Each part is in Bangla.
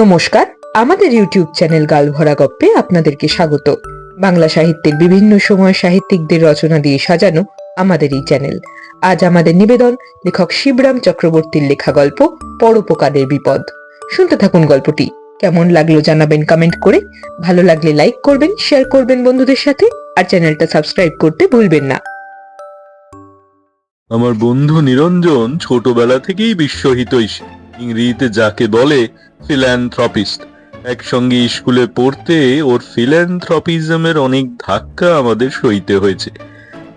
নমস্কার, আমাদের ইউটিউব চ্যানেল গালভরা গপ্পে আপনাদেরকে স্বাগত। বাংলা সাহিত্যের বিভিন্ন সময় সাহিত্যিকদের রচনা দিয়ে সাজানো আমাদের এই চ্যানেল। আজ আমাদের নিবেদন লেখক শিবরাম চক্রবর্তীর লেখা গল্প পরোপকারের বিপদ। শুনতে থাকুন গল্পটি। কেমন লাগল জানাবেন কমেন্ট করে। ভালো লাগলে লাইক করবেন শেয়ার করবেন বন্ধুদের সাথে, আর চ্যানেলটা সাবস্ক্রাইব করতে ভুলবেন না। আমার বন্ধু নিরঞ্জন ছোটবেলা থেকেই বিশ্বহিতৈষী ইংরেজিতে যাকে বলে ফিল্যান্থ্রপিস্ট একসঙ্গে স্কুলে পড়তে ওর ফিল্যান্থ্রপিজমের অনেক ধাক্কা আমাদের সইতে হয়েছে।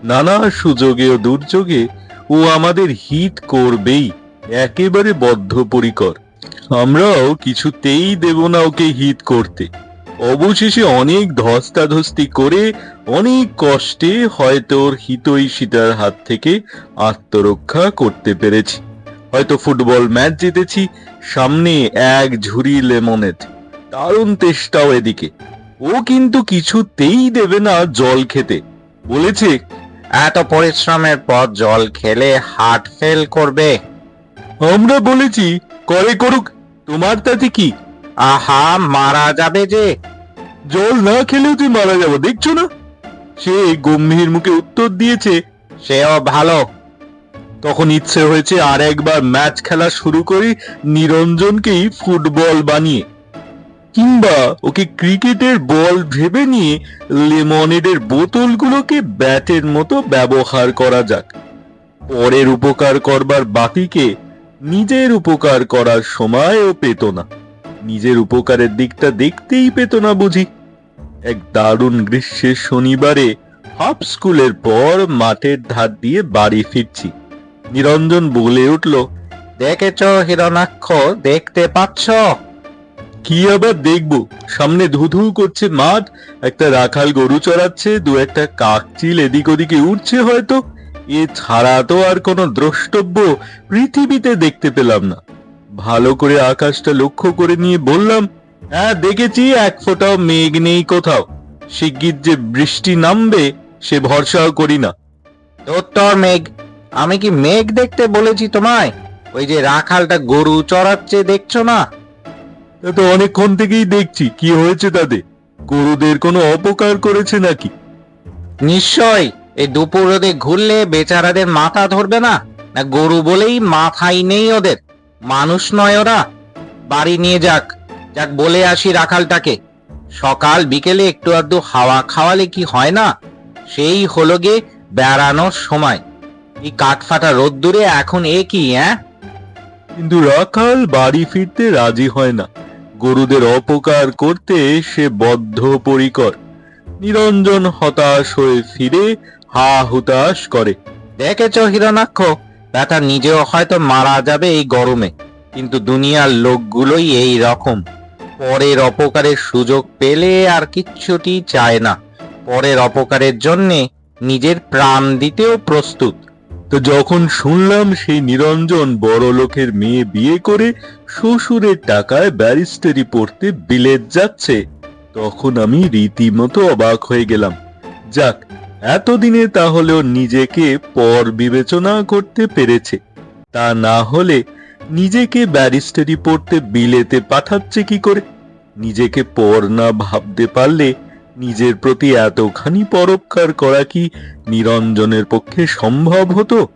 নানা সুযোগে ও দুর্যোগে ও আমাদের হিত করবেই, একেবারে বদ্ধপরিকর। আমরাও কিছুতেই দেব না ওকে হিত করতে। অবশেষে অনেক ধস্তাধস্তি করে অনেক কষ্টে হয়তো ওর হিতৈষিতার হাত থেকে আত্মরক্ষা করতে পেরেছি। হয়তো ফুটবল ম্যাচ জিতেছি, সামনে এক ঝুড়ি লেমনেড দারুণ তেষ্টাও এদিকে। ও কিন্তু কিছুতেই দেবে না জল খেতে। বলেছে, এত পরিশ্রমের পর জল খেলে হার্ট ফেল করবে। আমরা বলেছি, করে করুক, তোমার তাতে কি? আহা, মারা যাবে যে। জল না খেলেও তুই মারা যাব, দেখছ না? সে গম্ভীর মুখে উত্তর দিয়েছে, সেও ভালো। তখন ইচ্ছে হয়েছে আর একবার ম্যাচ খেলা শুরু করি নিরঞ্জনকেই ফুটবল বানিয়ে। কিংবা ওকে ক্রিকেটের বল ভেবে নিয়ে লেমনেডের বোতলগুলোকে ব্যাটের মতো ব্যবহার করা যাক। পরের উপকার করবার বাকিকে নিজের উপকার করার সময়ও পেত না। নিজের উপকারের দিকটা দেখতেই পেত না বুঝি। এক দারুণ গ্রীষ্মের শনিবারে হাফ স্কুলের পর মাঠের ধার দিয়ে বাড়ি ফিরছি। নিরঞ্জন বলে উঠল, দেখেছ হিরণাক্ষ? দেখতে পাচ্ছ? কি আবার দেখব? সামনে ধুধু করছে মাঠ, একটা রাখাল গরু চড়াচ্ছে, দু একটা কাকচিল এদিক ওদিকে উঠছে হয়তো। এ ছাড়া তো আর কোনো দ্রষ্টব্য পৃথিবীতে দেখতে পেলাম না। ভালো করে আকাশটা লক্ষ্য করে নিয়ে বললাম হ্যাঁ দেখেছি, এক ফোঁটাও মেঘ নেই কোথাও। শিগগির যে বৃষ্টি নামবে, সে ভরসাও করি না। উত্তর মেঘ আমি কি মেঘ দেখতে বলেছি তোমায়? ওই যে রাখালটা গরু চড়াচ্ছে দেখছ না? তা তো অনেকক্ষণ থেকেই দেখছি কি হয়েছে তাদের গরুদের কোনো অপকার করেছে নাকি? নিশ্চয় এই দুপুর রোদে ঘুরলে বেচারাদের মাথা ধরবে না? না গরু বলেই মাথাই নেই ওদের। মানুষ নয় ওরা। বাড়ি নিয়ে যাক যাক বলে আসি রাখালটাকে। সকাল বিকেলে একটু আধটু হাওয়া খাওয়ালে কি হয় না? সেই হলো গে বেড়ানোর সময়। এই কাঠফাটা রোদ্দুরে এখন এ কি হ্যাঁ? কিন্তু রাখাল বাড়ি ফিরতে রাজি হয় না। গরুদের অপকার করতে সে বদ্ধপরিকর। নিরঞ্জন হতাশ হয়ে ফিরে হা হুতাশ করে। দেখেছ হিরণাক্ষ ব্যাটা নিজেও হয়তো মারা যাবে এই গরমে কিন্তু দুনিয়ার লোকগুলোই এই রকম। পরের অপকারের সুযোগ পেলে আর কিচ্ছুটি চায় না। পরের অপকারের জন্যে নিজের প্রাণ দিতেও প্রস্তুত। তো যখন শুনলাম সেই নিরঞ্জন বড় লোকের মেয়ে বিয়ে করে শ্বশুরের টাকায় ব্যারিস্টারি পড়তে বিলেত যাচ্ছে, তখন আমি রীতিমতো অবাক হয়ে গেলাম। যাক, এতদিনে তাহলেও নিজেকে পর বিবেচনা করতে পেরেছে। তা না হলে নিজেকে ব্যারিস্টারি পড়তে বিলেতে পাঠাচ্ছে কি করে? নিজেকে পর না ভাবতে পারলে নিজের প্রতি এতখানি পরোপকার করা কি নিরঞ্জনের পক্ষে সম্ভব হতো?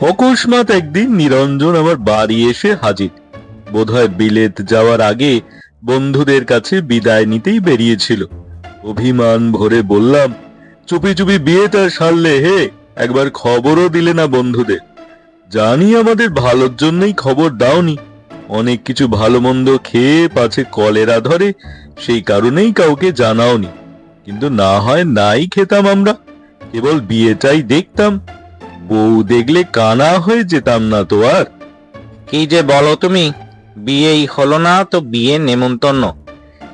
অকস্মাৎ একদিন নিরঞ্জন আমার বাড়ি এসে হাজির। বোধহয় বিলেত যাওয়ার আগে বন্ধুদের কাছে বিদায় নিতেই বেরিয়েছিল। অভিমান ভরে বললাম, চুপি চুপি বিয়েটা সারলে হে, একবার খবরও দিলে না বন্ধুদের। জানি আমাদের ভালোর জন্যই খবর দাওনি। অনেক কিছু ভালো মন্দ খেয়ে পাছে কলেরা ধরে, সেই কারণেই কাউকে জানাওনি। কিন্তু না হয় নাই খেতাম আমরা, কেবল বিয়েটাই দেখতাম। বউ দেখলে কানা হয়ে যেতাম না তো আর। কি যে বলো তুমি, বিয়েই হলো না তো বিয়ে নেমন্তন্ন।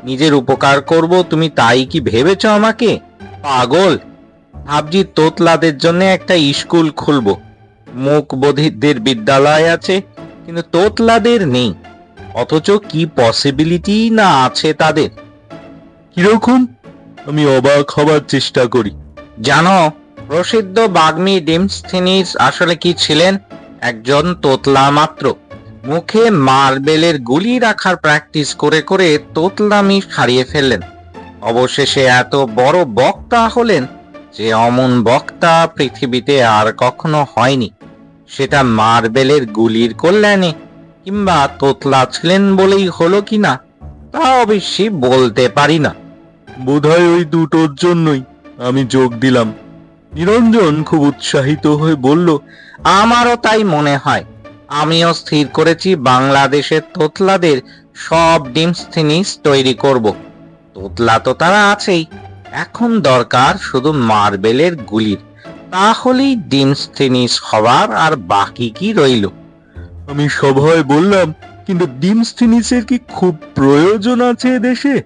নিজের উপকার করব, তুমি তাই কি ভেবেছ আমাকে? পাগল! ভাবছি তোতলাদের জন্য একটা স্কুল খুলবো। মুখ বধিরদের বিদ্যালয় আছে কিন্তু তোতলাদের নেই। অথচ কি পসিবিলিটি না আছে তাদের? কীরকম? আমি অবাক হবার চেষ্টা করি। জানো প্রসিদ্ধ বাগ্মী ডিমস্থিনিস আসলে কি ছিলেন? একজন তোতলা মাত্র। মুখে মার্বেলের গুলি রাখার প্র্যাকটিস করে করে তোতলামি হারিয়ে ফেললেন। অবশেষে এত বড় বক্তা হলেন যে অমন বক্তা পৃথিবীতে আর কখনো হয়নি। সেটা মার্বেলের গুলির কল্যাণে কিংবা তোতলা ছিলেন বলেই হলো কিনা তা অবশ্যই বলতে পারি না। বোধহয় ওই দুটোর জন্যই আমি যোগ দিলাম। নিরঞ্জন খুব উৎসাহিত হয়ে বলল আমারও তাই মনে হয়। আমিও স্থির করেছি বাংলাদেশের তোতলাদের সব ডিমস্থিনিস তৈরি করব। তোতলা তো তারা আছেই। এখন দরকার শুধু মার্বেলের গুলির। তাহলেই ডিমস ডিমস্থিনিস হওয়ার আর বাকি কি রইল? আমি সভয় বললাম কিন্তু ডিমস ডিমস্টিনিসের কি খুব প্রয়োজন আছে দেশে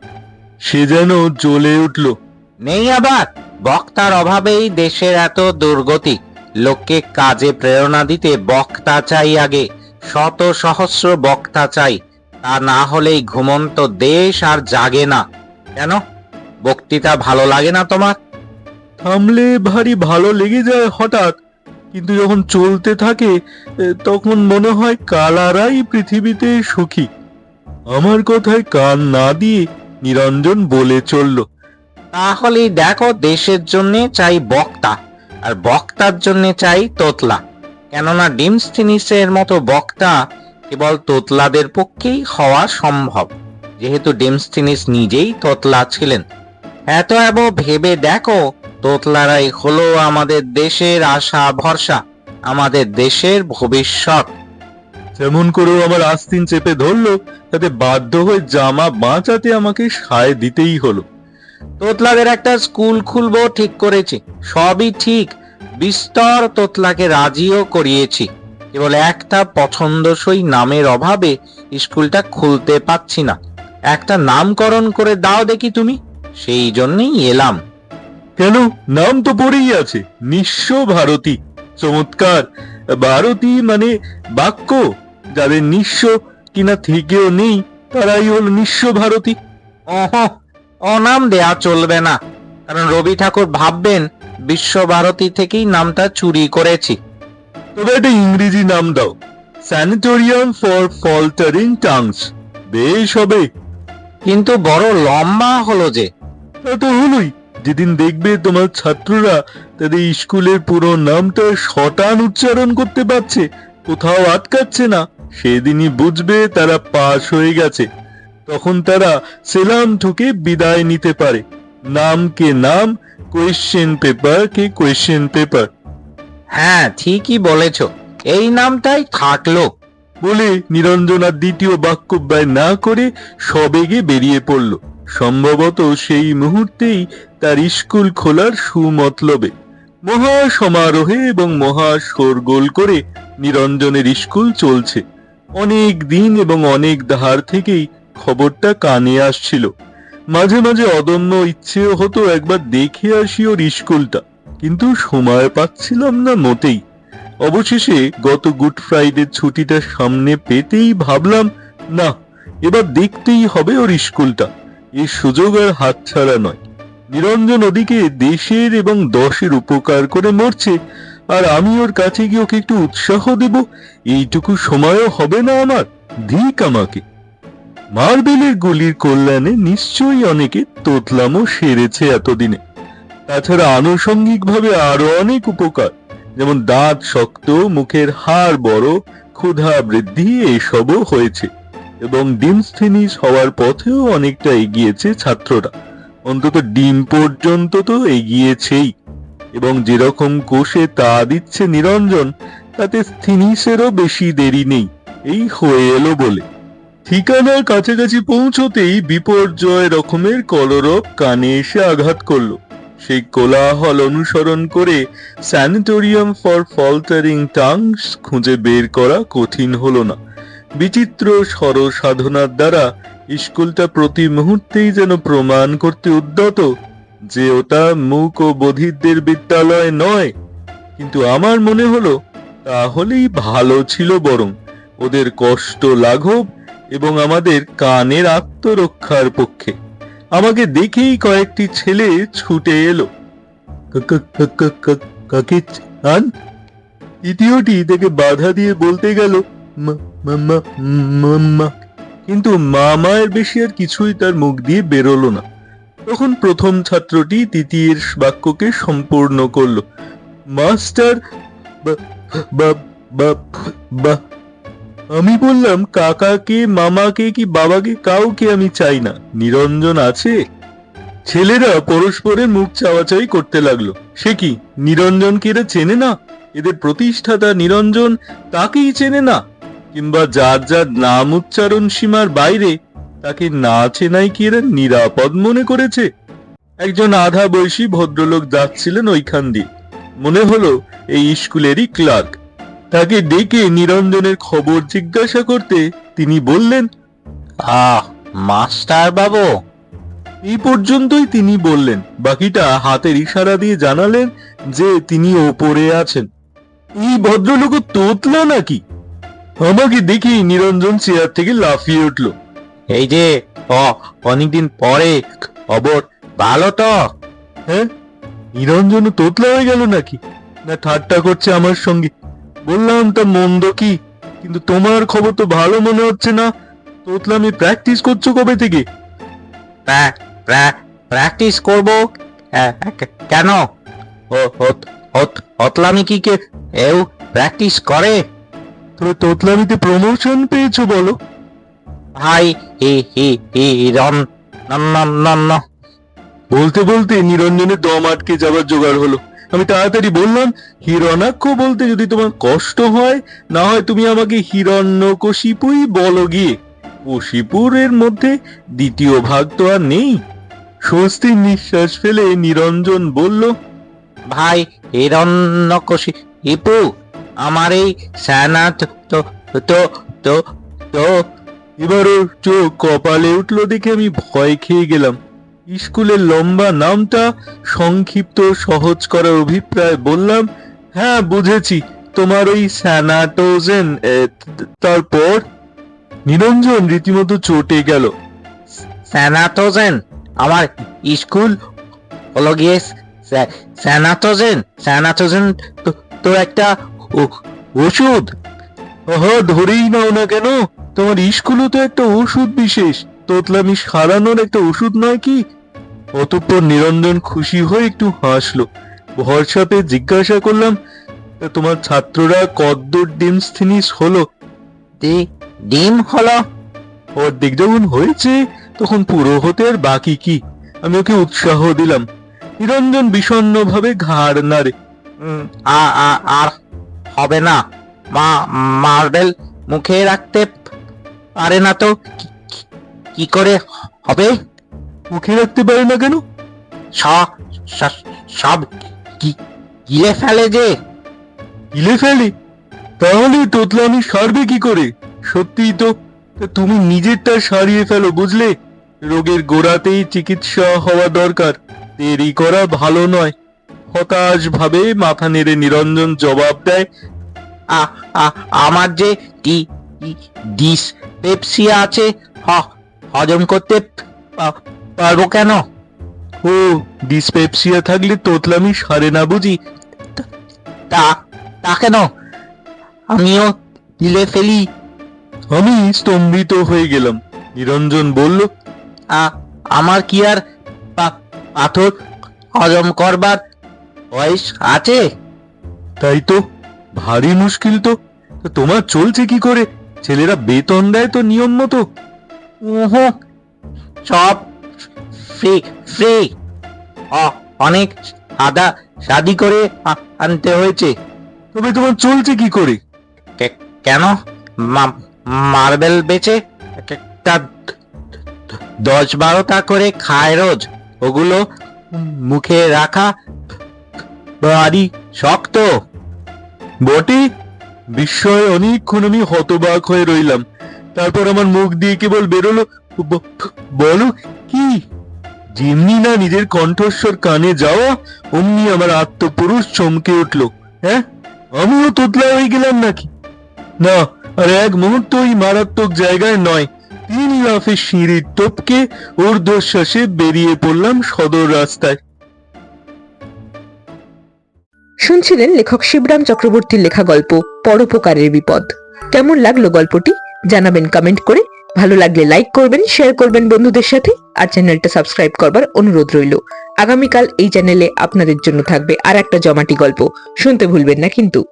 সে যেন জ্বলে উঠল। নেই আবার। বক্তার অভাবেই দেশের এত দুর্গতি। লোককে কাজে প্রেরণা দিতে বক্তা চাই আগে শত সহস্র বক্তা চাই। তা না হলেই ঘুমন্ত দেশ আর জাগে না। কেন? বক্তৃতা ভালো লাগে না তোমার? থামলে ভারী ভালো লেগে যায় হঠাৎ। কিন্তু যখন চলতে থাকে তখন মনে হয় কালারাই পৃথিবীতে সুখী। আমার কথায় কান না দিয়ে নিরঞ্জন বলে চলল তাহলেই দেখো দেশের জন্য চাই বক্তা, আর বক্তার জন্য চাই তোতলা। কেননা ডিমস্থিনিসের মতো বক্তা কেবল তোতলাদের পক্ষেই হওয়া সম্ভব। যেহেতু ডিমস্থিনিস নিজেই তোতলা ছিলেন। এত এব ভেবে দেখো তোতলারাই হলো আমাদের দেশের আশা ভরসা আমাদের দেশের ভবিষ্যৎ। যেমন করেও আমার আস্তিন চেপে ধরলো তাতে বাধ্য হয়ে জামা বাঁচাতে আমাকে সায় দিতেই হলো। তোতলাদের একটা স্কুল খুলবো ঠিক করেছি সবই ঠিক বিস্তর তোতলাকে রাজিও করিয়েছি। কেবল একটা পছন্দসই নামের অভাবে স্কুলটা খুলতে পাচ্ছি না। একটা নামকরণ করে দাও দেখি তুমি সেই জন্যই এলাম। কেন? নাম তো পড়েই আছে। নিঃস্ব ভারতী। চমৎকার। ভারতী মানে বাক্য। যাদের নিঃস্ব কিনা থেকেও নেই তারাই হল নিঃস্ব ভারতী। ওহ অনাম দেয়া চলবে না। কারণ রবি ঠাকুর ভাববেন বিশ্বভারতী থেকেই নামটা চুরি করেছি। তবে একটা ইংরেজি নাম দাও। স্যানিটোরিয়াম ফর ফল্টারিং টাংস বেশ হবে। কিন্তু বড় লম্বা হলো যে। তা তো হলোই। যেদিন দেখবে তোমার ছাত্ররা তাদের স্কুলের পুরো নামটা শটান উচ্চারণ করতে পারছে কোথাও আটকাচ্ছে না সেদিনই বুঝবে তারা পাশ হয়ে গেছে। তখন তারা সেলাম ঠুকে বিদায় নিতে পারে। নাম কে নাম কোয়েশ্চেন পেপার কে কোয়েশ্চেন পেপার হ্যাঁ ঠিকই বলেছ। এই নামটাই থাকল। বলে নিরঞ্জন আর দ্বিতীয় বাক্য ব্যয় না করে সবেগে বেরিয়ে পড়ল। সম্ভবত সেই মুহূর্তেই তার স্কুল খোলার সুমতলবে। মহা সমারোহে এবং মহা শোরগোল করে নিরঞ্জনের স্কুল চলছে। অনেক দিন এবং অনেক ধার থেকেই খবরটা কানে আসছিল। মাঝে মাঝে অদম্য ইচ্ছেও হতো একবার দেখে আসি ওর স্কুলটা, কিন্তু সময় পাচ্ছিলাম না মোটেই। অবশেষে গত গুড ফ্রাইডে ছুটিটা সামনে পেতেই ভাবলাম, না, এবার দেখতেই হবে ওর স্কুলটা। এই সুযোগ আর হাতছাড়া নয়। নিরঞ্জন ওদিকে দেশের এবং দশের উপকার করে মরছে, আর আমি ওর কাছে গিয়ে ওকে একটু উৎসাহ দেব, এইটুকু সময়ও হবে না আমার ধিক আমাকে। মার্বেলের গুলির কল্যাণে নিশ্চয়ই অনেকে তোতলামও সেরেছে এতদিনে। তাছাড়া আনুষঙ্গিকভাবে আরও অনেক উপকার, যেমন দাঁত শক্ত, মুখের হাড় বড়, ক্ষুধা বৃদ্ধি, এসবও হয়েছে। এবং ডিমস্থেনিস হওয়ার পথেও অনেকটা এগিয়েছে ছাত্ররা। অন্তত ডিম পর্যন্ত তো এগিয়েছেই। এবং যেরকম কোষে তা দিচ্ছে নিরঞ্জন, তাতে স্থিনিসেরও বেশি দেরি নেই। এই হয়ে এলো বলে। ঠিকানার কাছাকাছি পৌঁছতেই বিপর্যয় রকমের কলরব কানে এসে আঘাত করল। সেই কোলাহল অনুসরণ করে স্যানিটোরিয়াম ফর ফল্টারিং টাংস খুঁজে বের করা কঠিন হলো না। বিচিত্র সর সাধনার দ্বারা স্কুলটা প্রতি মুহূর্তেই যেন প্রমাণ করতে উদ্যত যে ওটা মূক ও বধিরদের বিদ্যালয় নয়। কিন্তু আমার মনে হলো, তাহলেই ভালো ছিল বরং ওদের কষ্ট লাঘব এবং আমাদের কানের আত্মরক্ষার পক্ষে। আমাকে দেখেই কয়েকটি ছেলে ছুটে এলো। কাকে চান? তৃতীয়টি তাকে বাধা দিয়ে বলতে গেল, "মা- মাম্মা মাম্মা কিন্তু মামায়ের বেশি আর কিছুই তার মুখ দিয়ে বেরোলো না। তখন প্রথম ছাত্রটি তৃতীয়ের বাক্যকে সম্পূর্ণ করল। মাস্টার আমি বললাম, কাকাকে, মামাকে কি বাবাকে কাউকে আমি চাই না? নিরঞ্জন আছে? ছেলেরা পরস্পরের মুখ চাওয়াচাই করতে লাগল। সে কি, নিরঞ্জনকে এরা চেনে না? এদের প্রতিষ্ঠাতা নিরঞ্জন তাকেই চেনে না? কিংবা যার যার নাম উচ্চারণ সীমার বাইরে, তাকে না চেনাই কি এরা নিরাপদ মনে করেছে? একজন আধা বয়সী ভদ্রলোক যাচ্ছিলেন ওইখান দিয়ে। মনে হলো এই স্কুলেরই ক্লার্ক। তাকে ডেকে নিরঞ্জনের খবর জিজ্ঞাসা করতে তিনি বললেন, আহ, মাস্টার বাবু। এই পর্যন্তই তিনি বললেন। বাকিটা হাতের ইশারা দিয়ে জানালেন যে তিনি ওপরে আছেন। এই ভদ্রলোক তোতলা নাকি? আমাকে দেখি নিরঞ্জন চেয়ার থেকে লাফিয়ে উঠল। এই যে অনেকদিন পরে খবর ভালো তো। হ্যাঁ? নিরঞ্জন তোতলা হয়ে গেল নাকি? না ঠাট্টা করছে আমার সঙ্গে। বললাম তা মন্দ কি? কিন্তু তোমার খবর তো ভালো মনে হচ্ছে না। তোতলামি প্র্যাকটিস করছ কবে থেকে? প্রা- প্রা- প্র্যাকটিস করব? হ্যাঁ, কেন? হতলামি কি কে এও প্র্যাকটিস করে? তবে তোতলামিতে প্রমোশন পেয়েছ বলো। ভাই হি হি হি রন নন নন নন ন। বলতে বলতে নিরঞ্জনের দম আটকে যাবার জোগাড় হলো। আমি তাড়াতাড়ি বললাম হিরণাক্ষ বলতে যদি তোমার কষ্ট হয় না হয় তুমি আমাকে হিরণ্যকশিপুই বলো গিয়ে। কশিপুরের মধ্যে দ্বিতীয় ভাগ তো আর নেই। স্বস্তির নিঃশ্বাস ফেলে নিরঞ্জন বলল ভাই হিরণ্যকশি হিপু আমার এই স্যানা তো তো তো। তো এবার ওর চোখ কপালে উঠল দেখে আমি ভয় খেয়ে গেলাম। স্কুলের লম্বা নামটা সংক্ষিপ্ত সহজ করার অভিপ্রায় বললাম হ্যাঁ বুঝেছি। তোমার ওই স্যানাটোজেন তারপর? নিরঞ্জন রীতিমতো চটে গেল। স্যানাটোজেন আমার স্কুল হলো গিয়ে স্যা- স্যানাটোজেন স্যানাটোজেন তো একটা ওষুধ? হ ধরেই নাও না কেন? তোমার স্কুলও তো একটা ওষুধ বিশেষ। তোতলামি সারানোর একটা ওষুধ নয় কি? অতঃপর নিরঞ্জন খুশি হয়ে একটু হাসলো। ভরসা পেয়ে জিজ্ঞাসা করলাম তোমার ছাত্ররা কদ্দূর ডিমস্থিনিস হলো? ডিম হলো। অর্ধেক যখন হয়েছে তখন পুরো হতে আর বাকি কি? আমি ওকে উৎসাহ দিলাম। নিরঞ্জন বিষণ্ণভাবে ঘাড় নাড়ে উম, আ- আ- আর হবে না। মা মার্বেল মুখে রাখতে পারে না তো। কি- করে হবে? মুখে রাখতে পারে না কেন? সব গিলে ফেলে যে। গিলে ফেলে? তাহলে তোতলামি সারবে কি করে? সত্যিই তো তুমি নিজেরটা সারিয়ে ফেলো বুঝলে? রোগের গোড়াতেই চিকিৎসা হওয়া দরকার। দেরি করা ভালো নয়। হতাশ ভাবে মাথা নেড়ে নিরঞ্জন জবাব দেয় আমার যে টি ডিস পেপসিয়া আছে হ- হজম করতে পারব কেন? ও ডিসপেপসিয়া থাকলে তোতলামি সারে না বুঝি? তা তা কেন? আমিও গিলে ফেলি। আমি স্তম্ভিত হয়ে গেলাম। নিরঞ্জন বলল আমার কি আর পাথর হজম করবার বয়স আছে? তাই তো। ভারী মুশকিল তো। তা তোমার চলছে কি করে? ছেলেরা বেতন দেয় তো নিয়ম মতো। উহু, সব ফ্রি ফ্রি। অ- অনেক সাদা শাদি করে আ- আনতে হয়েছে। তবে তোমার চলছে কি করে? কে- কেন? মা- মার্বেল বেচে একটা দশ বারোটা করে খায় রোজ। ওগুলো মুখে রাখা ভারী শক্ত। বটে, বিস্ময়ে অনেকক্ষণ আমি হতবাক হয়ে রইলাম। তারপর আমার মুখ দিয়ে কেবল বেরোলো বলো, কি? যেমনি না নিজের কণ্ঠস্বর কানে যাওয়া, অমনি আমার আত্মপুরুষ চমকে উঠল। হ্যাঁ? আমিও তোতলা হয়ে গেলাম নাকি? না, আর এক মুহূর্ত ওই মারাত্মক জায়গায় নয়। তিন লাফে সিঁড়ির টপকে ঊর্ধ্বশ্বাসে বেরিয়ে পড়লাম সদর রাস্তায়। শুনছিলেন লেখক শিবরাম চক্রবর্তীর লেখা গল্প, পরোপকারের বিপদ। কেমন লাগল গল্পটি? জানাবেন কমেন্ট করে। ভালো লাগলে লাইক করবেন শেয়ার করবেন বন্ধুদের সাথে, আর চ্যানেলটা সাবস্ক্রাইব করবার অনুরোধ রইল। আগামীকাল এই চ্যানেলে আপনাদের জন্য থাকবে আর একটা জমাটি গল্প। শুনতে ভুলবেন না কিন্তু।